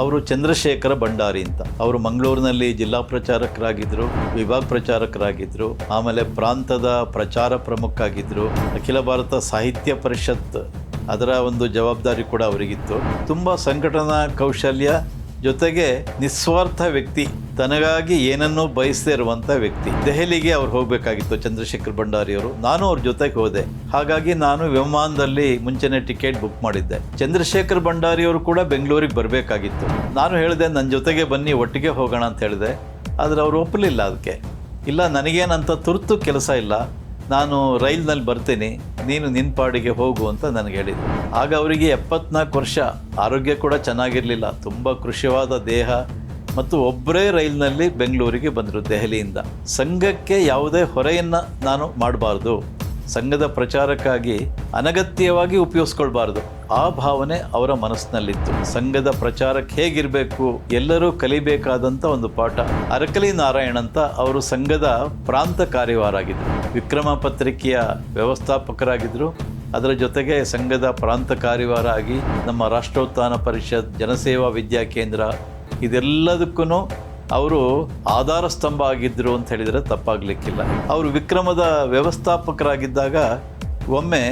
ಅವರು ಚಂದ್ರಶೇಖರ ಭಂಡಾರಿ ಅಂತ. ಅವರು ಮಂಗಳೂರಿನಲ್ಲಿ ಜಿಲ್ಲಾ ಪ್ರಚಾರಕರಾಗಿದ್ದರು ವಿಭಾಗ ಪ್ರಚಾರಕರಾಗಿದ್ದರು ಆಮೇಲೆ ಪ್ರಾಂತದ ಪ್ರಚಾರ ಪ್ರಮುಖ ಆಗಿದ್ದರು ಅಖಿಲ ಭಾರತ ಸಾಹಿತ್ಯ ಪರಿಷತ್ ಅದರ ಒಂದು ಜವಾಬ್ದಾರಿ ಕೂಡ ಅವರಿಗಿತ್ತು. ತುಂಬ ಸಂಘಟನಾ ಕೌಶಲ್ಯ ಜೊತೆಗೆ ನಿಸ್ವಾರ್ಥ ವ್ಯಕ್ತಿ, ತನಗಾಗಿ ಏನನ್ನೂ ಬಯಸದೇ ಇರುವಂಥ ವ್ಯಕ್ತಿ. ದೆಹಲಿಗೆ ಅವ್ರು ಹೋಗಬೇಕಾಗಿತ್ತು ಚಂದ್ರಶೇಖರ್ ಭಂಡಾರಿಯವರು ನಾನು ಅವ್ರ ಜೊತೆಗೆ ಹೋದೆ. ಹಾಗಾಗಿ ನಾನು ವಿಮಾನದಲ್ಲಿ ಮುಂಚೆನೆ ಟಿಕೆಟ್ ಬುಕ್ ಮಾಡಿದ್ದೆ. ಚಂದ್ರಶೇಖರ್ ಭಂಡಾರಿಯವರು ಕೂಡ ಬೆಂಗಳೂರಿಗೆ ಬರಬೇಕಾಗಿತ್ತು. ನಾನು ಹೇಳಿದೆ ನನ್ನ ಜೊತೆಗೆ ಬನ್ನಿ, ಒಟ್ಟಿಗೆ ಹೋಗೋಣ ಅಂತ ಹೇಳಿದೆ. ಆದರೆ ಅವ್ರು ಒಪ್ಪಲಿಲ್ಲ ಅದಕ್ಕೆ. ಇಲ್ಲ, ನನಗೇನಂತ ತುರ್ತು ಕೆಲಸ ಇಲ್ಲ. ನಾನು ರೈಲ್ನಲ್ಲಿ ಬರ್ತೇನೆ, ನೀನು ನಿನ್ನ ಪಾಡಿಗೆ ಹೋಗು ಅಂತ ನನಗೆ ಹೇಳಿದರು. ಆಗ ಅವರಿಗೆ ಎಪ್ಪತ್ನಾಲ್ಕು ವರ್ಷ, ಆರೋಗ್ಯ ಕೂಡ ಚೆನ್ನಾಗಿರಲಿಲ್ಲ. ತುಂಬ ಕೃಷಿವಾದ ದೇಹ. ಮತ್ತು ಒಬ್ಬರೇ ರೈಲ್ನಲ್ಲಿ ಬೆಂಗಳೂರಿಗೆ ಬಂದರು ದೆಹಲಿಯಿಂದ. ಸಂಘಕ್ಕೆ ಯಾವುದೇ ಹೊರೆಯನ್ನು ನಾನು ಮಾಡಬಾರ್ದು. ಸಂಘದ ಪ್ರಚಾರಕ್ಕಾಗಿ ಅನಗತ್ಯವಾಗಿ ಉಪಯೋಗಿಸ್ಕೊಳ್ಬಾರ್ದು. ಆ ಭಾವನೆ ಅವರ ಮನಸ್ಸಿನಲ್ಲಿತ್ತು. ಸಂಘದ ಪ್ರಚಾರಕ್ಕೆ ಹೇಗಿರಬೇಕು, ಎಲ್ಲರೂ ಕಲಿಬೇಕಾದಂಥ ಒಂದು ಪಾಠ. ಅರಕಲಿ ನಾರಾಯಣ್ ಅಂತ ಅವರು ಸಂಘದ ಪ್ರಾಂತ ಕಾರ್ಯವಾರಾಗಿದ್ದರು ವಿಕ್ರಮ ಪತ್ರಿಕೆಯ ವ್ಯವಸ್ಥಾಪಕರಾಗಿದ್ದರು ಅದರ ಜೊತೆಗೆ ಸಂಘದ ಪ್ರಾಂತ ಕಾರ್ಯವಾರ ಆಗಿ ನಮ್ಮ ರಾಷ್ಟ್ರೋತ್ಥಾನ ಪರಿಷತ್, ಜನಸೇವಾ ವಿದ್ಯಾ ಕೇಂದ್ರ ಇದೆಲ್ಲದಕ್ಕೂ ಅವರು ಆಧಾರ ಸ್ತಂಭ ಆಗಿದ್ದರು ಅಂತ ಹೇಳಿದರೆ ತಪ್ಪಾಗಲಿಕ್ಕಿಲ್ಲ. ಅವರು ವಿಕ್ರಮದ ವ್ಯವಸ್ಥಾಪಕರಾಗಿದ್ದಾಗ ಒಮ್ಮೆ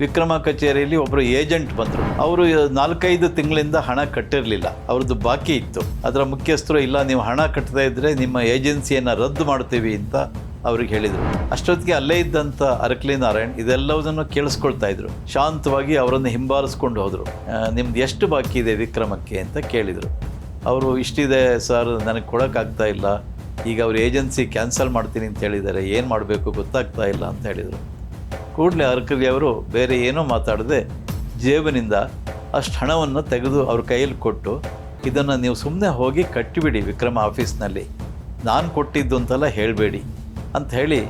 ವಿಕ್ರಮ ಕಚೇರಿಯಲ್ಲಿ ಒಬ್ಬರು ಏಜೆಂಟ್ ಬಂದರು. ಅವರು ನಾಲ್ಕೈದು ತಿಂಗಳಿಂದ ಹಣ ಕಟ್ಟಿರಲಿಲ್ಲ. ಅವ್ರದ್ದು ಬಾಕಿ ಇತ್ತು. ಅದರ ಮುಖ್ಯಸ್ಥರು, ಇಲ್ಲ, ನೀವು ಹಣ ಕಟ್ಟದೇ ಇದ್ದರೆ ನಿಮ್ಮ ಏಜೆನ್ಸಿಯನ್ನು ರದ್ದು ಮಾಡ್ತೀವಿ ಅಂತ ಅವ್ರಿಗೆ ಹೇಳಿದರು. ಅಷ್ಟೊತ್ತಿಗೆ ಅಲ್ಲೇ ಇದ್ದಂಥ ಅರಕ್ಲಿ ನಾರಾಯಣ್ ಇದೆಲ್ಲವುದನ್ನು ಕೇಳಿಸ್ಕೊಳ್ತಾ ಇದ್ರು. ಶಾಂತವಾಗಿ ಅವರನ್ನು ಹಿಂಬಾಲಿಸ್ಕೊಂಡು ಹೋದರು. ನಿಮ್ದು ಎಷ್ಟು ಬಾಕಿ ಇದೆ ವಿಕ್ರಮಕ್ಕೆ? ಅಂತ ಕೇಳಿದರು. ಅವರು, ಇಷ್ಟಿದೆ ಸರ್, ನನಗೆ ಕೊಡೋಕ್ಕಾಗ್ತಾ ಇಲ್ಲ. ಈಗ ಅವ್ರ ಏಜೆನ್ಸಿ ಕ್ಯಾನ್ಸಲ್ ಮಾಡ್ತೀನಿ ಅಂತ ಹೇಳಿದ್ದಾರೆ. ಏನು ಮಾಡಬೇಕು ಗೊತ್ತಾಗ್ತಾ ಇಲ್ಲ ಅಂತ ಹೇಳಿದರು. ಕೂಡಲೇ ಅರ್ಕವಿ ಅವರು ಬೇರೆ ಏನೂ ಮಾತಾಡದೆ ಜೇಬಿನಿಂದ ಅಷ್ಟು ಹಣವನ್ನು ತೆಗೆದು ಅವ್ರ ಕೈಯಲ್ಲಿ ಕೊಟ್ಟು ಇದನ್ನು ನೀವು ಸುಮ್ಮನೆ ಹೋಗಿ ಕಟ್ಟಿಬಿಡಿ ವಿಕ್ರಮ ಆಫೀಸ್ನಲ್ಲಿ. ನಾನು ಕೊಟ್ಟಿದ್ದು ಅಂತೆಲ್ಲ ಹೇಳಬೇಡಿ ಅಂತ ಹೇಳಿ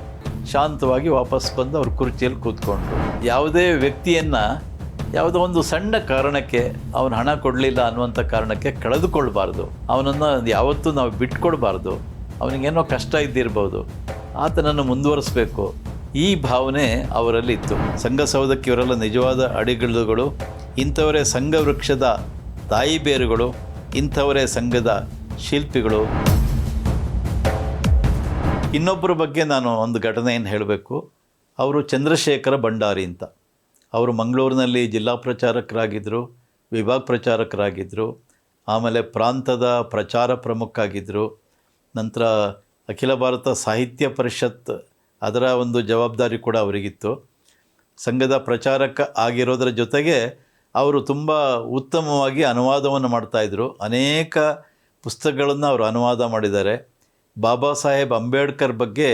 ಶಾಂತವಾಗಿ ವಾಪಸ್ ಬಂದು ಅವ್ರ ಕುರ್ಚಿಯಲ್ಲಿ ಕೂತ್ಕೊಂಡ್ರು. ಯಾವುದೇ ವ್ಯಕ್ತಿಯನ್ನು ಯಾವುದೋ ಒಂದು ಸಣ್ಣ ಕಾರಣಕ್ಕೆ ಅವನು ಹಣ ಕೊಡಲಿಲ್ಲ ಅನ್ನುವಂಥ ಕಾರಣಕ್ಕೆ ಕಳೆದುಕೊಳ್ಬಾರ್ದು. ಅವನನ್ನು ಯಾವತ್ತೂ ನಾವು ಬಿಟ್ಕೊಡ್ಬಾರ್ದು. ಅವನಿಗೇನೋ ಕಷ್ಟ ಇದ್ದಿರ್ಬೋದು. ಆತನನ್ನು ಮುಂದುವರಿಸಬೇಕು. ಈ ಭಾವನೆ ಅವರಲ್ಲಿತ್ತು. ಸಂಘ ಸೌಧಕ್ಕೆ ಇವರೆಲ್ಲ ನಿಜವಾದ ಅಡಿಗಳುಗಳು ಇಂಥವರೇ ಸಂಘ ವೃಕ್ಷದ ತಾಯಿ ಬೇರುಗಳು ಇಂಥವರೇ ಸಂಘದ ಶಿಲ್ಪಿಗಳು. ಇನ್ನೊಬ್ಬರ ಬಗ್ಗೆ ನಾನು ಒಂದು ಘಟನೆಯನ್ನು ಹೇಳಬೇಕು? ಅವರು ಚಂದ್ರಶೇಖರ ಭಂಡಾರಿ ಅಂತ. ಅವರು ಮಂಗಳೂರಿನಲ್ಲಿ ಜಿಲ್ಲಾ ಪ್ರಚಾರಕರಾಗಿದ್ದರು ವಿಭಾಗ ಪ್ರಚಾರಕರಾಗಿದ್ದರು ಆಮೇಲೆ ಪ್ರಾಂತದ ಪ್ರಚಾರ ಪ್ರಮುಖ ಆಗಿದ್ದರು ನಂತರ ಅಖಿಲ ಭಾರತ ಸಾಹಿತ್ಯ ಪರಿಷತ್ ಅದರ ಒಂದು ಜವಾಬ್ದಾರಿ ಕೂಡ ಅವರಿಗಿತ್ತು. ಸಂಘದ ಪ್ರಚಾರಕ ಆಗಿರೋದರ ಜೊತೆಗೆ ಅವರು ತುಂಬ ಉತ್ತಮವಾಗಿ ಅನುವಾದವನ್ನು ಮಾಡ್ತಾಯಿದ್ರು ಅನೇಕ ಪುಸ್ತಕಗಳನ್ನು ಅವರು ಅನುವಾದ ಮಾಡಿದ್ದಾರೆ. ಬಾಬಾ ಸಾಹೇಬ್ ಅಂಬೇಡ್ಕರ್ ಬಗ್ಗೆ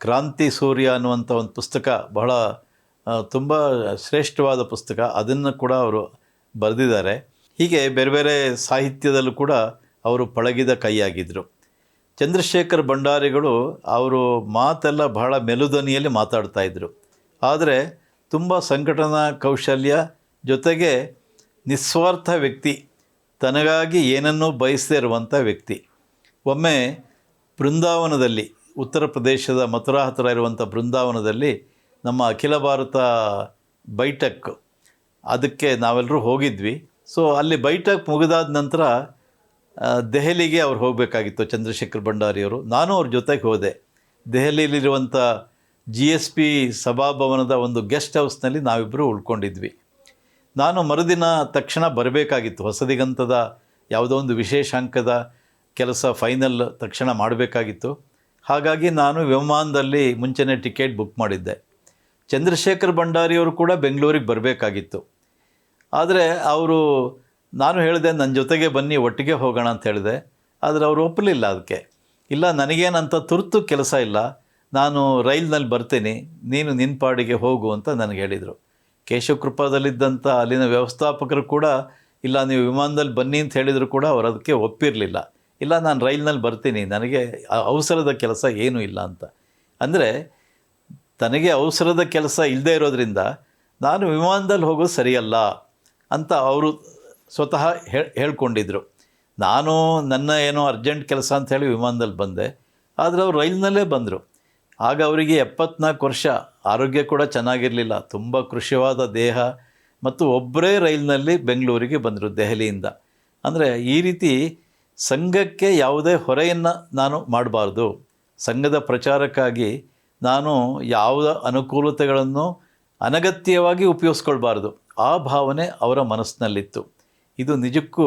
ಕ್ರಾಂತಿ ಸೂರ್ಯ ಅನ್ನುವಂಥ ಒಂದು ಪುಸ್ತಕ ಬಹಳ ತುಂಬ ಶ್ರೇಷ್ಠವಾದ ಪುಸ್ತಕ. ಅದನ್ನು ಕೂಡ ಅವರು ಬರೆದಿದ್ದಾರೆ. ಹೀಗೆ ಬೇರೆ ಬೇರೆ ಸಾಹಿತ್ಯದಲ್ಲೂ ಕೂಡ ಅವರು ಪಳಗಿದ ಕೈಯಾಗಿದ್ದರು ಚಂದ್ರಶೇಖರ್ ಭಂಡಾರಿಗಳು ಅವರು ಮಾತೆಲ್ಲ ಬಹಳ ಮೆಲುದನಿಯಲ್ಲಿ ಮಾತಾಡ್ತಾ ಇದ್ದರು ಆದರೆ ತುಂಬ ಸಂಘಟನಾ ಕೌಶಲ್ಯ ಜೊತೆಗೆ ನಿಸ್ವಾರ್ಥ ವ್ಯಕ್ತಿ, ತನಗಾಗಿ ಏನನ್ನೂ ಬಯಸದೇ ಇರುವಂಥ ವ್ಯಕ್ತಿ. ಒಮ್ಮೆ ಬೃಂದಾವನದಲ್ಲಿ, ಉತ್ತರ ಪ್ರದೇಶದ ಮಥುರಾ ಹತ್ತಿರ ಇರುವಂಥ ಬೃಂದಾವನದಲ್ಲಿ ನಮ್ಮ ಅಖಿಲ ಭಾರತ ಬೈಠಕ್, ಅದಕ್ಕೆ ನಾವೆಲ್ಲರೂ ಹೋಗಿದ್ವಿ. ಸೊ ಅಲ್ಲಿ ಬೈಠಕ್ ಮುಗಿದಾದ ನಂತರ ದೆಹಲಿಗೆ ಅವ್ರು ಹೋಗಬೇಕಾಗಿತ್ತು ಚಂದ್ರಶೇಖರ್ ಭಂಡಾರಿಯವರು. ನಾನು ಅವ್ರ ಜೊತೆಗೆ ಹೋದೆ. ದೆಹಲಿಯಲ್ಲಿರುವಂಥ ಜಿ ಎಸ್ ಪಿ ಸಭಾಭವನದ ಒಂದು ಗೆಸ್ಟ್ ಹೌಸ್ನಲ್ಲಿ ನಾವಿಬ್ಬರು ಉಳ್ಕೊಂಡಿದ್ವಿ. ನಾನು ಮರುದಿನ ತಕ್ಷಣ ಬರಬೇಕಾಗಿತ್ತು. ಹೊಸದಿಗಂತದ ಯಾವುದೋ ಒಂದು ವಿಶೇಷಾಂಕದ ಕೆಲಸ ಫೈನಲ್ ತಕ್ಷಣ ಮಾಡಬೇಕಾಗಿತ್ತು. ಹಾಗಾಗಿ ನಾನು ವಿಮಾನದಲ್ಲಿ ಮುಂಚೆನೇ ಟಿಕೆಟ್ ಬುಕ್ ಮಾಡಿದ್ದೆ. ಚಂದ್ರಶೇಖರ್ ಭಂಡಾರಿಯವರು ಕೂಡ ಬೆಂಗಳೂರಿಗೆ ಬರಬೇಕಾಗಿತ್ತು. ಆದರೆ ಅವರು ನಾನು ಹೇಳಿದೆ ನನ್ನ ಜೊತೆಗೆ ಬನ್ನಿ, ಒಟ್ಟಿಗೆ ಹೋಗೋಣ ಅಂತ ಹೇಳಿದೆ. ಆದರೆ ಅವರು ಒಪ್ಪಲಿಲ್ಲ ಅದಕ್ಕೆ. ಇಲ್ಲ, ನನಗೇನಂತ ತುರ್ತು ಕೆಲಸ ಇಲ್ಲ. ನಾನು ರೈಲ್ನಲ್ಲಿ ಬರ್ತೀನಿ. ನೀನು ನಿನ್ನ ಪಾಡಿಗೆ ಹೋಗು ಅಂತ ನನಗೆ ಹೇಳಿದರು. ಕೇಶವಕೃಪಾದಲ್ಲಿದ್ದಂಥ ಅಲ್ಲಿನ ವ್ಯವಸ್ಥಾಪಕರು ಕೂಡ, ಇಲ್ಲ, ನೀವು ವಿಮಾನದಲ್ಲಿ ಬನ್ನಿ ಅಂತ ಹೇಳಿದರೂ ಕೂಡ ಅವರು ಅದಕ್ಕೆ ಒಪ್ಪಿರಲಿಲ್ಲ. ಇಲ್ಲ, ನಾನು ರೈಲ್ನಲ್ಲಿ ಬರ್ತೀನಿ. ನನಗೆ ಅವಸರದ ಕೆಲಸ ಏನೂ ಇಲ್ಲ ಅಂತ. ಅಂದರೆ, ತನಗೆ ಅವಸರದ ಕೆಲಸ ಇಲ್ಲದೇ ಇರೋದ್ರಿಂದ, ನಾನು ವಿಮಾನದಲ್ಲಿ ಹೋಗೋದು ಸರಿಯಲ್ಲ ಅಂತ ಅವರು ಸ್ವತಃ ಹೇಳ್ಕೊಂಡಿದ್ರು. ನಾನು ನನ್ನ ಏನೋ ಅರ್ಜೆಂಟ್ ಕೆಲಸ ಅಂತ ಹೇಳಿ ವಿಮಾನದಲ್ಲಿ ಬಂದೆ. ಆದರೆ ಅವ್ರು ರೈಲ್ನಲ್ಲೇ ಬಂದರು. ಆಗ ಅವರಿಗೆ ಎಪ್ಪತ್ನಾಲ್ಕು ವರ್ಷ, ಆರೋಗ್ಯ ಕೂಡ ಚೆನ್ನಾಗಿರಲಿಲ್ಲ. ತುಂಬ ಕೃಷಿವಾದ ದೇಹ. ಮತ್ತು ಒಬ್ಬರೇ ರೈಲ್ನಲ್ಲಿ ಬೆಂಗಳೂರಿಗೆ ಬಂದರು ದೆಹಲಿಯಿಂದ. ಅಂದರೆ ಈ ರೀತಿ ಸಂಘಕ್ಕೆ ಯಾವುದೇ ಹೊರೆಯನ್ನು ನಾನು ಮಾಡಬಾರ್ದು. ಸಂಘದ ಪ್ರಚಾರಕ್ಕಾಗಿ ನಾನು ಯಾವ ಅನುಕೂಲತೆಗಳನ್ನು ಅನಗತ್ಯವಾಗಿ ಉಪಯೋಗಿಸ್ಕೊಳ್ಬಾರ್ದು. ಆ ಭಾವನೆ ಅವರ ಮನಸ್ಸಿನಲ್ಲಿತ್ತು. ಇದು ನಿಜಕ್ಕೂ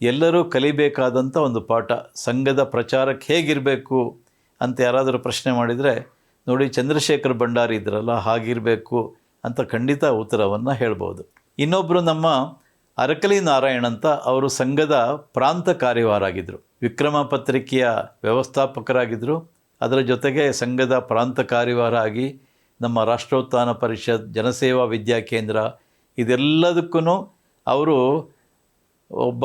ಎಲ್ಲರೂ ಕಲಿಬೇಕಾದಂಥ ಒಂದು ಪಾಠ. ಸಂಘದ ಪ್ರಚಾರಕ್ಕೆ ಹೇಗಿರಬೇಕು ಅಂತ ಯಾರಾದರೂ ಪ್ರಶ್ನೆ ಮಾಡಿದರೆ, ನೋಡಿ, ಚಂದ್ರಶೇಖರ್ ಭಂಡಾರಿ ಇದ್ರಲ್ಲ, ಹಾಗಿರಬೇಕು ಅಂತ ಖಂಡಿತ ಉತ್ತರವನ್ನು ಹೇಳ್ಬೋದು. ಇನ್ನೊಬ್ಬರು ನಮ್ಮ ಅರಕಲಿ ನಾರಾಯಣ್ ಅಂತ ಅವರು ಸಂಘದ ಪ್ರಾಂತ ಕಾರ್ಯವಾರಾಗಿದ್ದರು ವಿಕ್ರಮ ಪತ್ರಿಕೆಯ ವ್ಯವಸ್ಥಾಪಕರಾಗಿದ್ದರು ಅದರ ಜೊತೆಗೆ ಸಂಘದ ಪ್ರಾಂತ ಕಾರ್ಯವಾರ ಆಗಿ ನಮ್ಮ ರಾಷ್ಟ್ರೋತ್ಥಾನ ಪರಿಷತ್, ಜನಸೇವಾ ವಿದ್ಯಾ ಕೇಂದ್ರ ಇದೆಲ್ಲದಕ್ಕೂ ಅವರು ಒಬ್ಬ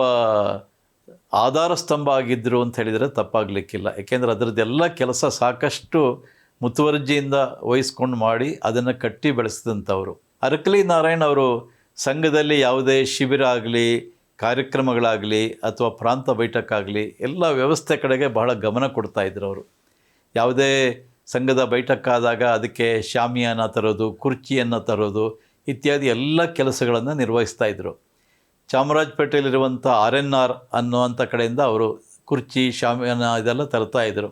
ಆಧಾರ ಸ್ತಂಭ ಆಗಿದ್ದರು ಅಂತ ಹೇಳಿದರೆ ತಪ್ಪಾಗಲಿಕ್ಕಿಲ್ಲ. ಏಕೆಂದರೆ ಅದರದ್ದೆಲ್ಲ ಕೆಲಸ ಸಾಕಷ್ಟು ಮುತುವರ್ಜಿಯಿಂದ ವಹಿಸ್ಕೊಂಡು ಮಾಡಿ ಅದನ್ನು ಕಟ್ಟಿ ಬೆಳೆಸಿದಂಥವರು. ಅರಕಲಿ ನಾರಾಯಣ್ ಅವರು ಸಂಘದಲ್ಲಿ ಯಾವುದೇ ಶಿಬಿರ ಆಗಲಿ, ಕಾರ್ಯಕ್ರಮಗಳಾಗಲಿ ಅಥವಾ ಪ್ರಾಂತ ಬೈಠಕ್ಕಾಗಲಿ ಎಲ್ಲ ವ್ಯವಸ್ಥೆ ಕಡೆಗೆ ಬಹಳ ಗಮನ ಕೊಡ್ತಾ ಇದ್ರು ಅವರು. ಯಾವುದೇ ಸಂಘದ ಬೈಠಕ್ಕಾದಾಗ ಅದಕ್ಕೆ ಶಾಮಿಯಾನ ತರೋದು, ಕುರ್ಚಿಯನ್ನು ತರೋದು ಇತ್ಯಾದಿ ಎಲ್ಲ ಕೆಲಸಗಳನ್ನು ನಿರ್ವಹಿಸ್ತಾ ಇದ್ದರು ಚಾಮರಾಜಪೇಟೆಯಲ್ಲಿರುವಂಥ ಆರ್ ಎನ್ ಆರ್ ಅನ್ನುವಂಥ ಕಡೆಯಿಂದ ಅವರು ಕುರ್ಚಿ, ಶಾಮಿಯಾನ ಇದೆಲ್ಲ ತರ್ತಾ ಇದ್ದರು.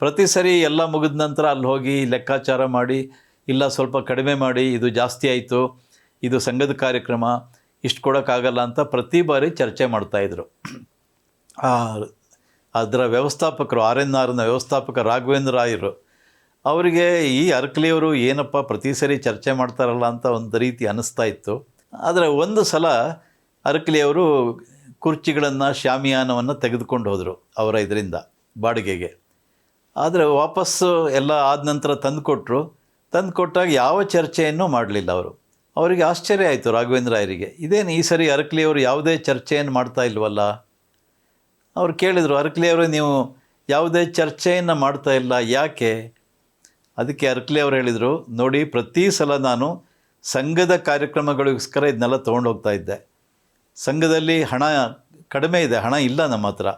ಪ್ರತಿ ಸರಿ ಎಲ್ಲ ಮುಗಿದ ನಂತರ ಅಲ್ಲಿ ಹೋಗಿ ಲೆಕ್ಕಾಚಾರ ಮಾಡಿ, ಇಲ್ಲ ಸ್ವಲ್ಪ ಕಡಿಮೆ ಮಾಡಿ, ಇದು ಜಾಸ್ತಿ ಆಯಿತು, ಇದು ಸಂಘದ ಕಾರ್ಯಕ್ರಮ, ಇಷ್ಟು ಕೊಡೋಕ್ಕಾಗಲ್ಲ ಅಂತ ಪ್ರತಿ ಬಾರಿ ಚರ್ಚೆ ಮಾಡ್ತಾಯಿದ್ರು ಅದರ ವ್ಯವಸ್ಥಾಪಕರು, ಆರ್ ಎನ್ ಆರ್ನ ವ್ಯವಸ್ಥಾಪಕ ರಾಘವೇಂದ್ರ ರಾಯರು, ಅವರಿಗೆ ಈ ಅರ್ಕಲಿಯವರು ಏನಪ್ಪ ಪ್ರತಿ ಸರಿ ಚರ್ಚೆ ಮಾಡ್ತಾರಲ್ಲ ಅಂತ ಒಂದು ರೀತಿ ಅನ್ನಿಸ್ತಾ ಇತ್ತು. ಆದರೆ ಒಂದು ಸಲ ಅರಕಲಿಯವರು ಕುರ್ಚಿಗಳನ್ನು ಶಾಮಿಯಾನವನ್ನು ತೆಗೆದುಕೊಂಡು ಹೋದರು ಅವರ ಇದರಿಂದ, ಬಾಡಿಗೆಗೆ. ಆದರೆ ವಾಪಸ್ಸು ಎಲ್ಲ ಆದ ನಂತರ ತಂದುಕೊಟ್ರು. ತಂದುಕೊಟ್ಟಾಗ ಯಾವ ಚರ್ಚೆಯನ್ನು ಮಾಡಲಿಲ್ಲ ಅವರು. ಅವರಿಗೆ ಆಶ್ಚರ್ಯ ಆಯಿತು ರಾಘವೇಂದ್ರ ಅವರಿಗೆ ಇದೇನು ಈ ಸರಿ ಅರಕಲಿಯವರು ಯಾವುದೇ ಚರ್ಚೆಯನ್ನು ಮಾಡ್ತಾ ಇಲ್ವಲ್ಲ? ಅವ್ರು ಕೇಳಿದರು, ಅರಕಲಿಯವರು, ನೀವು ಯಾವುದೇ ಚರ್ಚೆಯನ್ನು ಮಾಡ್ತಾ ಇಲ್ಲ, ಯಾಕೆ? ಅದಕ್ಕೆ ಅರ್ಕ್ಲಿ ಅವರು ಹೇಳಿದರು, ನೋಡಿ, ಪ್ರತಿ ಸಲ ನಾನು ಸಂಘದ ಕಾರ್ಯಕ್ರಮಗಳಿಗೋಸ್ಕರ ಇದನ್ನೆಲ್ಲ ತೊಗೊಂಡು ಹೋಗ್ತಾ ಇದ್ದೆ. ಸಂಘದಲ್ಲಿ ಹಣ ಕಡಿಮೆ ಇದೆ, ಹಣ ಇಲ್ಲ ನಮ್ಮ ಹತ್ರ.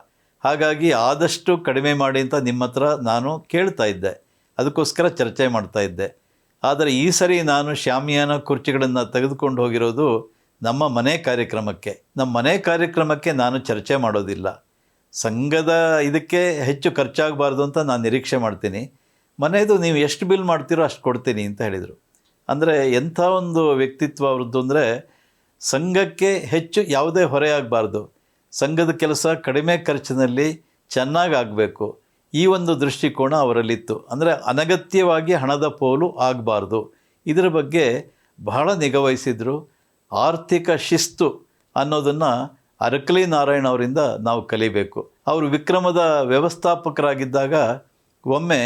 ಹಾಗಾಗಿ ಆದಷ್ಟು ಕಡಿಮೆ ಮಾಡಿ ಅಂತ ನಿಮ್ಮ ಹತ್ರ ನಾನು ಕೇಳ್ತಾ ಇದ್ದೆ. ಅದಕ್ಕೋಸ್ಕರ ಚರ್ಚೆ ಮಾಡ್ತಾ ಇದ್ದೆ. ಆದರೆ ಈ ಸರಿ ನಾನು ಶ್ಯಾಮಿಯಾನ ಕುರ್ಚಿಗಳನ್ನು ತೆಗೆದುಕೊಂಡು ಹೋಗಿರೋದು ನಮ್ಮ ಮನೆ ಕಾರ್ಯಕ್ರಮಕ್ಕೆ. ನಮ್ಮ ಮನೆ ಕಾರ್ಯಕ್ರಮಕ್ಕೆ ನಾನು ಚರ್ಚೆ ಮಾಡೋದಿಲ್ಲ. ಸಂಘದ ಇದಕ್ಕೆ ಹೆಚ್ಚು ಖರ್ಚಾಗಬಾರ್ದು ಅಂತ ನಾನು ನಿರೀಕ್ಷೆ ಮಾಡ್ತೀನಿ. ಮನೆಯದು ನೀವು ಎಷ್ಟು ಬಿಲ್ ಮಾಡ್ತೀರೋ ಅಷ್ಟು ಕೊಡ್ತೀನಿ ಅಂತ ಹೇಳಿದರು. ಅಂದರೆ ಎಂಥ ಒಂದು ವ್ಯಕ್ತಿತ್ವ ಅವ್ರದ್ದು ಅಂದರೆ ಸಂಘಕ್ಕೆ ಹೆಚ್ಚು ಯಾವುದೇ ಹೊರೆಯಾಗಬಾರ್ದು. ಸಂಘದ ಕೆಲಸ ಕಡಿಮೆ ಖರ್ಚಿನಲ್ಲಿ ಚೆನ್ನಾಗಿ ಆಗಬೇಕು. ಈ ಒಂದು ದೃಷ್ಟಿಕೋನ ಅವರಲ್ಲಿತ್ತು. ಅಂದರೆ ಅನಗತ್ಯವಾಗಿ ಹಣದ ಪೋಲು ಆಗಬಾರ್ದು. ಇದರ ಬಗ್ಗೆ ಬಹಳ ನಿಗವಹಿಸಿದರು ಆರ್ಥಿಕ ಶಿಸ್ತು ಅನ್ನೋದನ್ನು ಅರಕಲಿ ನಾರಾಯಣ ಅವರಿಂದ ನಾವು ಕಲಿಬೇಕು. ಅವರು ವಿಕ್ರಮದ ವ್ಯವಸ್ಥಾಪಕರಾಗಿದ್ದಾಗ ಒಮ್ಮೆ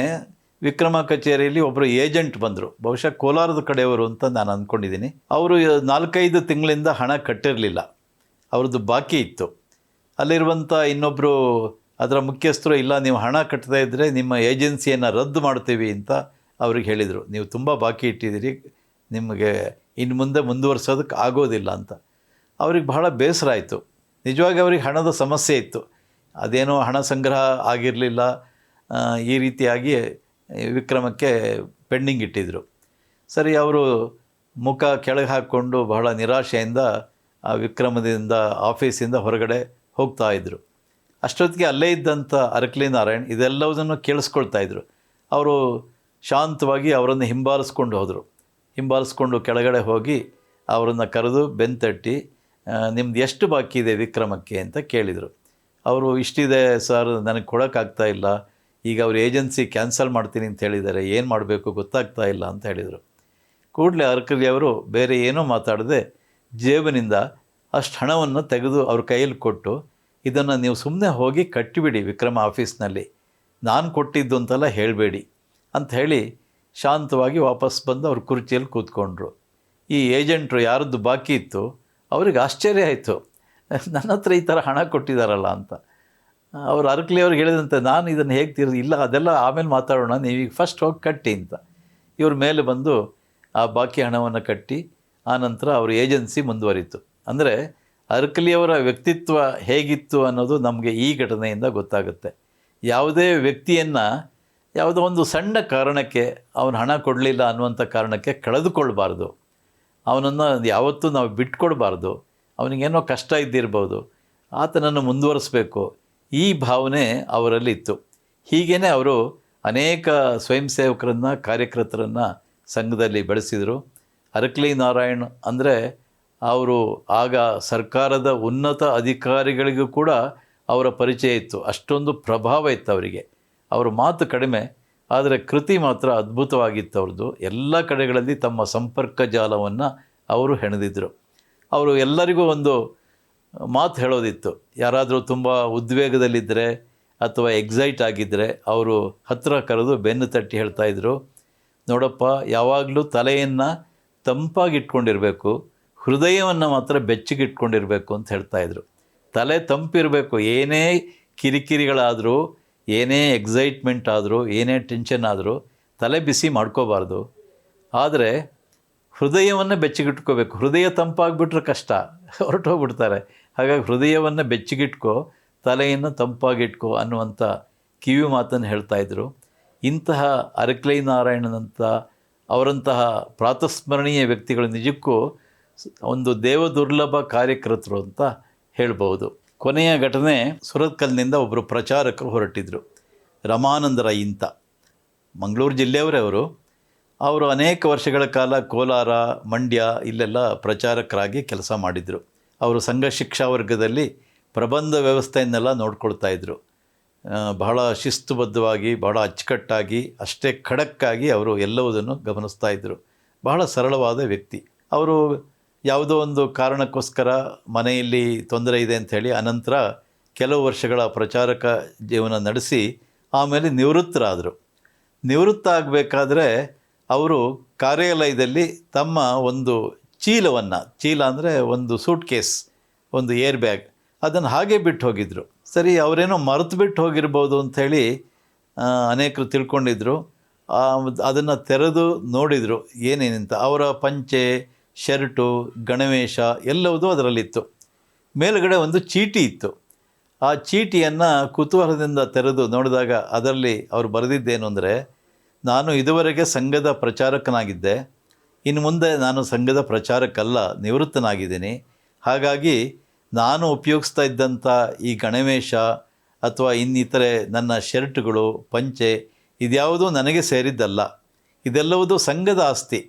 ವಿಕ್ರಮ ಕಚೇರಿಯಲ್ಲಿ ಒಬ್ಬರು ಏಜೆಂಟ್ ಬಂದರು. ಬಹುಶಃ ಕೋಲಾರದ ಕಡೆಯವರು ಅಂತ ನಾನು ಅಂದ್ಕೊಂಡಿದ್ದೀನಿ. ಅವರು ನಾಲ್ಕೈದು ತಿಂಗಳಿಂದ ಹಣ ಕಟ್ಟಿರಲಿಲ್ಲ. ಅವ್ರದ್ದು ಬಾಕಿ ಇತ್ತು. ಅಲ್ಲಿರುವಂಥ ಇನ್ನೊಬ್ಬರು ಅದರ ಮುಖ್ಯಸ್ಥರು, ಇಲ್ಲ, ನೀವು ಹಣ ಕಟ್ಟದೇ ಇದ್ದರೆ ನಿಮ್ಮ ಏಜೆನ್ಸಿಯನ್ನು ರದ್ದು ಮಾಡ್ತೀವಿ ಅಂತ ಅವ್ರಿಗೆ ಹೇಳಿದರು. ನೀವು ತುಂಬ ಬಾಕಿ ಇಟ್ಟಿದ್ದೀರಿ. ನಿಮಗೆ ಇನ್ನು ಮುಂದೆ ಮುಂದುವರ್ಸೋದಕ್ಕೆ ಆಗೋದಿಲ್ಲ ಅಂತ. ಅವ್ರಿಗೆ ಬಹಳ ಬೇಸರ ಆಯಿತು. ನಿಜವಾಗಿ ಅವ್ರಿಗೆ ಹಣದ ಸಮಸ್ಯೆ ಇತ್ತು. ಅದೇನೋ ಹಣ ಸಂಗ್ರಹ ಆಗಿರಲಿಲ್ಲ. ಈ ರೀತಿಯಾಗಿ ವಿಕ್ರಮಕ್ಕೆ ಪೆಂಡಿಂಗ್ ಇಟ್ಟಿದ್ದರು ಸರಿ, ಅವರು ಮುಖ ಕೆಳಗೆ ಹಾಕ್ಕೊಂಡು ಬಹಳ ನಿರಾಶೆಯಿಂದ ಆ ವಿಕ್ರಮದಿಂದ ಆಫೀಸಿಂದ ಹೊರಗಡೆ ಹೋಗ್ತಾ ಇದ್ದರು ಅಷ್ಟೊತ್ತಿಗೆ ಅಲ್ಲೇ ಇದ್ದಂಥ ಅರಕಲಿ ನಾರಾಯಣ್ ಇದೆಲ್ಲವುದನ್ನು ಕೇಳಿಸ್ಕೊಳ್ತಾ ಇದ್ದರು ಅವರು ಶಾಂತವಾಗಿ ಅವರನ್ನು ಹಿಂಬಾಲಿಸ್ಕೊಂಡು ಹೋದರು. ಹಿಂಬಾಲಿಸ್ಕೊಂಡು ಕೆಳಗಡೆ ಹೋಗಿ ಅವರನ್ನು ಕರೆದು ಬೆಂತಟ್ಟಿ ನಿಮ್ದು ಎಷ್ಟು ಬಾಕಿ ಇದೆ ವಿಕ್ರಮಕ್ಕೆ? ಅಂತ ಕೇಳಿದರು. ಅವರು, ಇಷ್ಟಿದೆ ಸರ್, ನನಗೆ ಕೊಡೋಕ್ಕಾಗ್ತಾ ಇಲ್ಲ. ಈಗ ಅವ್ರ ಏಜೆನ್ಸಿ ಕ್ಯಾನ್ಸಲ್ ಮಾಡ್ತೀನಿ ಅಂತ ಹೇಳಿದ್ದಾರೆ, ಏನು ಮಾಡಬೇಕು ಗೊತ್ತಾಗ್ತಾ ಇಲ್ಲ ಅಂತ ಹೇಳಿದರು. ಕೂಡಲೇ ಅರ್ಕಲಿ ಅವರು ಬೇರೆ ಏನೂ ಮಾತಾಡದೆ ಜೇಬಿನಿಂದ ಅಷ್ಟು ಹಣವನ್ನು ತೆಗೆದು ಅವ್ರ ಕೈಯಲ್ಲಿ ಕೊಟ್ಟು, ಇದನ್ನು ನೀವು ಸುಮ್ಮನೆ ಹೋಗಿ ಕಟ್ಟಿಬಿಡಿ ವಿಕ್ರಮ ಆಫೀಸ್ನಲ್ಲಿ. ನಾನು ಕೊಟ್ಟಿದ್ದು ಅಂತೆಲ್ಲ ಹೇಳಬೇಡಿ ಅಂತ ಹೇಳಿ ಶಾಂತವಾಗಿ ವಾಪಸ್ ಬಂದು ಅವ್ರ ಕುರ್ಚಿಯಲ್ಲಿ ಕೂತ್ಕೊಂಡ್ರು. ಈ ಏಜೆಂಟ್ರು ಯಾರದ್ದು ಬಾಕಿ ಇತ್ತು, ಅವ್ರಿಗೆ ಆಶ್ಚರ್ಯ ಆಯಿತು. ನನ್ನ ಹತ್ರ ಈ ಥರ ಹಣ ಕೊಟ್ಟಿದ್ದಾರಲ್ಲ ಅಂತ. ಅವ್ರು ಅರಕಲಿ ಅವ್ರಿಗೆ ಹೇಳಿದಂತೆ, ನಾನು ಇದನ್ನು ಹೇಗೆ ತೀರ್ ಇಲ್ಲ, ಅದೆಲ್ಲ ಆಮೇಲೆ ಮಾತಾಡೋಣ, ನೀವೀಗ ಫಸ್ಟ್ ಹೋಗಿ ಕಟ್ಟಿ ಅಂತ. ಇವ್ರ ಮೇಲೆ ಬಂದು ಆ ಬಾಕಿ ಹಣವನ್ನು ಕಟ್ಟಿ ಆನಂತರ ಅವ್ರ ಏಜೆನ್ಸಿ ಮುಂದುವರಿತು. ಅಂದರೆ ಅರಕಲಿಯವರ ವ್ಯಕ್ತಿತ್ವ ಹೇಗಿತ್ತು ಅನ್ನೋದು ನಮಗೆ ಈ ಘಟನೆಯಿಂದ ಗೊತ್ತಾಗುತ್ತೆ. ಯಾವುದೇ ವ್ಯಕ್ತಿಯನ್ನು ಯಾವುದೋ ಒಂದು ಸಣ್ಣ ಕಾರಣಕ್ಕೆ ಅವನು ಹಣ ಕೊಡಲಿಲ್ಲ ಅನ್ನುವಂಥ ಕಾರಣಕ್ಕೆ ಕಳೆದುಕೊಳ್ಬಾರ್ದು. ಅವನನ್ನು ಯಾವತ್ತೂ ನಾವು ಬಿಟ್ಕೊಡ್ಬಾರ್ದು. ಅವನಿಗೇನೋ ಕಷ್ಟ ಇದ್ದಿರ್ಬೋದು. ಆತನನ್ನು ಮುಂದುವರಿಸಬೇಕು. ಈ ಭಾವನೆ ಅವರಲ್ಲಿ ಇತ್ತು ಹೀಗೇ ಅವರು ಅನೇಕ ಸ್ವಯಂ ಸೇವಕರನ್ನು, ಕಾರ್ಯಕರ್ತರನ್ನು ಸಂಘದಲ್ಲಿ ಬೆಳೆಸಿದರು. ಅರಕ್ಲಿ ನಾರಾಯಣ್ ಅಂದರೆ ಅವರು ಆಗ ಸರ್ಕಾರದ ಉನ್ನತ ಅಧಿಕಾರಿಗಳಿಗೂ ಕೂಡ ಅವರ ಪರಿಚಯ ಇತ್ತು. ಅಷ್ಟೊಂದು ಪ್ರಭಾವ ಇತ್ತು ಅವರಿಗೆ. ಅವರ ಮಾತು ಕಡಿಮೆ, ಆದರೆ ಕೃತಿ ಮಾತ್ರ ಅದ್ಭುತವಾಗಿತ್ತು ಅವ್ರದ್ದು. ಎಲ್ಲ ಕಡೆಗಳಲ್ಲಿ ತಮ್ಮ ಸಂಪರ್ಕ ಜಾಲವನ್ನು ಅವರು ಹೆಣೆದಿದ್ದರು ಅವರು ಎಲ್ಲರಿಗೂ ಒಂದು ಮಾತು ಹೇಳೋದಿತ್ತು. ಯಾರಾದರೂ ತುಂಬ ಉದ್ವೇಗದಲ್ಲಿದ್ದರೆ ಅಥವಾ ಎಕ್ಸೈಟ್ ಆಗಿದ್ದರೆ ಅವರು ಹತ್ತಿರ ಕರೆದು ಬೆನ್ನು ತಟ್ಟಿ ಹೇಳ್ತಾಯಿದ್ರು ನೋಡಪ್ಪ, ಯಾವಾಗಲೂ ತಲೆಯನ್ನು ತಂಪಾಗಿಟ್ಕೊಂಡಿರಬೇಕು, ಹೃದಯವನ್ನು ಮಾತ್ರ ಬೆಚ್ಚಗಿಟ್ಕೊಂಡಿರಬೇಕು ಅಂತ ಹೇಳ್ತಾಯಿದ್ರು ತಲೆ ತಂಪಿರಬೇಕು, ಏನೇ ಕಿರಿಕಿರಿಗಳಾದರೂ, ಏನೇ ಎಕ್ಸೈಟ್ಮೆಂಟ್ ಆದರೂ, ಏನೇ ಟೆನ್ಷನ್ ಆದರೂ ತಲೆ ಬಿಸಿ ಮಾಡ್ಕೋಬಾರ್ದು. ಆದರೆ ಹೃದಯವನ್ನು ಬೆಚ್ಚಗಿಟ್ಕೋಬೇಕು. ಹೃದಯ ತಂಪಾಗಿಬಿಟ್ರೆ ಕಷ್ಟ. ಹೊರಟೋಗ್ಬಿಡ್ತಾರೆ. ಹಾಗಾಗಿ ಹೃದಯವನ್ನು ಬೆಚ್ಚಗಿಟ್ಕೋ, ತಲೆಯನ್ನು ತಂಪಾಗಿಟ್ಕೋ ಅನ್ನುವಂಥ ಕಿವಿ ಮಾತನ್ನು ಹೇಳ್ತಾಯಿದ್ರು ಇಂತಹ ಅರಕ್ಲೈ ನಾರಾಯಣನಂಥ ಅವರಂತಹ ಪ್ರಾತಸ್ಮರಣೀಯ ವ್ಯಕ್ತಿಗಳು ನಿಜಕ್ಕೂ ಒಂದು ಒಂದು ದೇವದುರ್ಲಭ ಕಾರ್ಯಕರ್ತರು ಅಂತ ಹೇಳ್ಬೋದು ಕೊನೆಯ ಘಟನೆ ಸುರತ್ಕಲ್ನಿಂದ ಒಬ್ಬರು ಪ್ರಚಾರಕರು ಹೊರಟಿದ್ರು. ರಮಾನಂದರ ಇಂತ. ಮಂಗಳೂರು ಜಿಲ್ಲೆಯವರೇ ಅವರು. ಅವರು ಅನೇಕ ವರ್ಷಗಳ ಕಾಲ ಕೋಲಾರ, ಮಂಡ್ಯ ಇಲ್ಲೆಲ್ಲ ಪ್ರಚಾರಕರಾಗಿ ಕೆಲಸ ಮಾಡಿದರು. ಅವರು ಸಂಘ ಶಿಕ್ಷಾ ವರ್ಗದಲ್ಲಿ ಪ್ರಬಂಧ ವ್ಯವಸ್ಥೆಯನ್ನೆಲ್ಲ ನೋಡ್ಕೊಳ್ತಾ ಇದ್ದರು ಬಹಳ ಶಿಸ್ತುಬದ್ಧವಾಗಿ, ಬಹಳ ಅಚ್ಚುಕಟ್ಟಾಗಿ, ಅಷ್ಟೇ ಖಡಕ್ಕಾಗಿ ಅವರು ಎಲ್ಲವುದನ್ನು ಗಮನಿಸ್ತಾ ಇದ್ದರು ಬಹಳ ಸರಳವಾದ ವ್ಯಕ್ತಿ. ಅವರು ಯಾವುದೋ ಒಂದು ಕಾರಣಕ್ಕೋಸ್ಕರ ಮನೆಯಲ್ಲಿ ತೊಂದರೆ ಇದೆ ಅಂಥೇಳಿ ಅನಂತರ ಕೆಲವು ವರ್ಷಗಳ ಪ್ರಚಾರಕ ಜೀವನ ನಡೆಸಿ ಆಮೇಲೆ ನಿವೃತ್ತರಾದರು. ನಿವೃತ್ತ ಆಗಬೇಕಾದ್ರೆ ಅವರು ಕಾರ್ಯಾಲಯದಲ್ಲಿ ತಮ್ಮ ಒಂದು ಚೀಲವನ್ನು, ಚೀಲ ಅಂದರೆ ಒಂದು ಸೂಟ್ ಕೇಸ್ ಒಂದು ಏರ್ ಬ್ಯಾಗ್, ಅದನ್ನು ಹಾಗೆ ಬಿಟ್ಟು ಹೋಗಿದ್ರು. ಸರಿ, ಅವರೇನೋ ಮರೆತು ಬಿಟ್ಟು ಹೋಗಿರ್ಬೋದು ಅಂಥೇಳಿ ಅನೇಕರು ತಿಳ್ಕೊಂಡಿದ್ರು. ಅದನ್ನು ತೆರೆದು ನೋಡಿದರು, ಏನೇನಿಂತ, ಅವರ ಪಂಚೆ, ಶರ್ಟು, ಗಣವೇಶ ಎಲ್ಲವೂ ಅದರಲ್ಲಿತ್ತು. ಮೇಲುಗಡೆ ಒಂದು ಚೀಟಿ ಇತ್ತು. ಆ ಚೀಟಿಯನ್ನು ಕುತೂಹಲದಿಂದ ತೆರೆದು ನೋಡಿದಾಗ ಅದರಲ್ಲಿ ಅವರು ಬರೆದಿದ್ದೇನು ಅಂದರೆ, ನಾನು ಇದುವರೆಗೆ ಸಂಘದ ಪ್ರಚಾರಕನಾಗಿದ್ದೆ. ಇನ್ನು ಮುಂದೆ ನಾನು ಸಂಘದ ಪ್ರಚಾರಕ್ಕಲ್ಲ ನಿವೃತ್ತನಾಗಿದ್ದೀನಿ. ಹಾಗಾಗಿ ನಾನು ಉಪಯೋಗಿಸ್ತಾ ಇದ್ದಂಥ ಈ ಗಣವೇಶ ಅಥವಾ ಇನ್ನಿತರೆ ನನ್ನ ಶರ್ಟ್ಗಳು, ಪಂಚೆ ಇದ್ಯಾವುದೂ ನನಗೆ ಸೇರಿದ್ದಲ್ಲ. ಇದೆಲ್ಲವುದು ಸಂಘದ ಆಸ್ತಿ.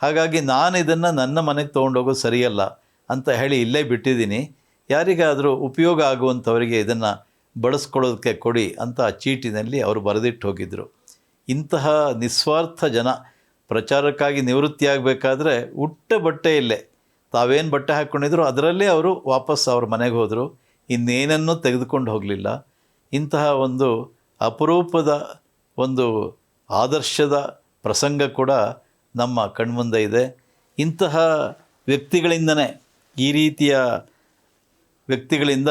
ಹಾಗಾಗಿ ನಾನು ಇದನ್ನು ನನ್ನ ಮನೆಗೆ ತೊಗೊಂಡೋಗೋದು ಸರಿಯಲ್ಲ ಅಂತ ಹೇಳಿ ಇಲ್ಲೇ ಬಿಟ್ಟಿದ್ದೀನಿ. ಯಾರಿಗಾದರೂ ಉಪಯೋಗ ಆಗುವಂಥವರಿಗೆ ಇದನ್ನು ಬಳಸ್ಕೊಳ್ಳೋದಕ್ಕೆ ಕೊಡಿ ಅಂತ ಚೀಟಿನಲ್ಲಿ ಅವರು ಬರೆದಿಟ್ಟು ಹೋಗಿದ್ದರು ಇಂತಹ ನಿಸ್ವಾರ್ಥ ಜನ ಪ್ರಚಾರಕ್ಕಾಗಿ ನಿವೃತ್ತಿಯಾಗಬೇಕಾದ್ರೆ ಉಟ್ಟ ಬಟ್ಟೆಯಲ್ಲೇ ತಾವೇನು ಬಟ್ಟೆ ಹಾಕ್ಕೊಂಡಿದ್ರು ಅದರಲ್ಲೇ ಅವರು ವಾಪಸ್ ಅವ್ರ ಮನೆಗೆ ಹೋದರು. ಇನ್ನೇನನ್ನೂ ತೆಗೆದುಕೊಂಡು ಹೋಗಲಿಲ್ಲ. ಇಂತಹ ಒಂದು ಅಪರೂಪದ ಒಂದು ಆದರ್ಶದ ಪ್ರಸಂಗ ಕೂಡ ನಮ್ಮ ಕಣ್ಮುಂದೆ ಇದೆ. ಇಂತಹ ವ್ಯಕ್ತಿಗಳಿಂದನೇ ಈ ರೀತಿಯ ವ್ಯಕ್ತಿಗಳಿಂದ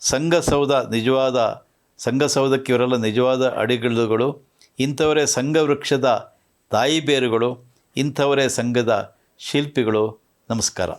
ಸಂಘಸೌಧ ನಿಜವಾದ ಸಂಘಸೌಧಕ್ಕೆ ಇವರೆಲ್ಲ ನಿಜವಾದ ಅಡಿಗಳುಗಳು. ಇಂಥವರೇ ಸಂಘ ವೃಕ್ಷದ ತಾಯಿ ಬೇರುಗಳು ಇಂಥವರೇ ಸಂಘದ ಶಿಲ್ಪಿಗಳು ನಮಸ್ಕಾರ.